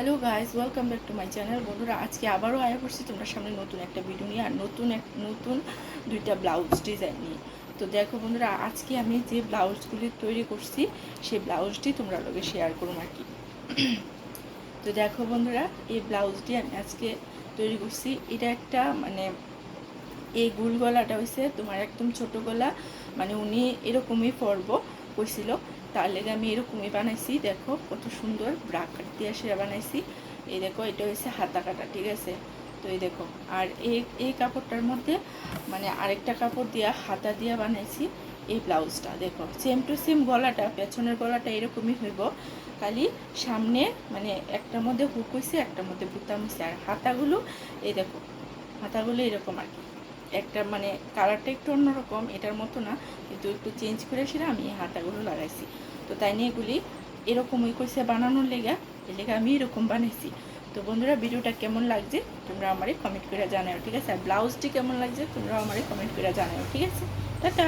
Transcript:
Hello guys welcome back to my channel বন্ধুরা, আজকে আবারও আয়া করছি তোমরা সামনে নতুন একটা ভিডিও নিয়ে আর নতুন এক নতুন দুইটা ব্লাউজ ডিজাইন নিয়ে। তো দেখো বন্ধুরা, আজকে আমি যে ব্লাউজগুলি তৈরি করছি, সেই ব্লাউজটি তোমরা লোকে শেয়ার করুম আর কি। তো দেখো বন্ধুরা, এই ব্লাউজটি আমি আজকে তৈরি করছি। এটা একটা মানে এই গুল গলাটা হয়েছে তোমার একদম ছোট গলা মানে উনি এরকমই পরব। কইছিল, তার লেগে আমি এরকমই বানাইছি। দেখো কত সুন্দর ব্রাকার দিয়ে সেরা বানাইছি। এই দেখো, এটা হয়েছে হাতা কাটা, ঠিক আছে? তো এই দেখো, আর এই এই কাপড়টার মধ্যে মানে আরেকটা কাপড় দিয়া হাতা দিয়া বানাইছি এই ব্লাউজটা। দেখো সেম টু সেম গলাটা, পেছনের গলাটা এরকমই হইব। খালি সামনে মানে একটার মধ্যে হুক হয়েছে একটার মধ্যে বুতাম হয়েছে আর হাতাগুলো, এই দেখো, হাতাগুলো এরকম আর কি। একটা মানে কালারটা একটু অন্যরকম, এটার মতো না, কিন্তু একটু চেঞ্জ করে সেটা আমি হাতাগুলো লাগাইছি। তো তাই নিয়ে এগুলি এরকম ওই করছে বানানোর লেগা এই লেগে আমি এরকম বানাইছি। তো বন্ধুরা, ভিডিওটা কেমন লাগছে তোমরা আমারে কমেন্ট করে জানাও, ঠিক আছে? আর ব্লাউজটি কেমন লাগছে তোমরা আমারে কমেন্ট করে জানাও, ঠিক আছে? টাটা!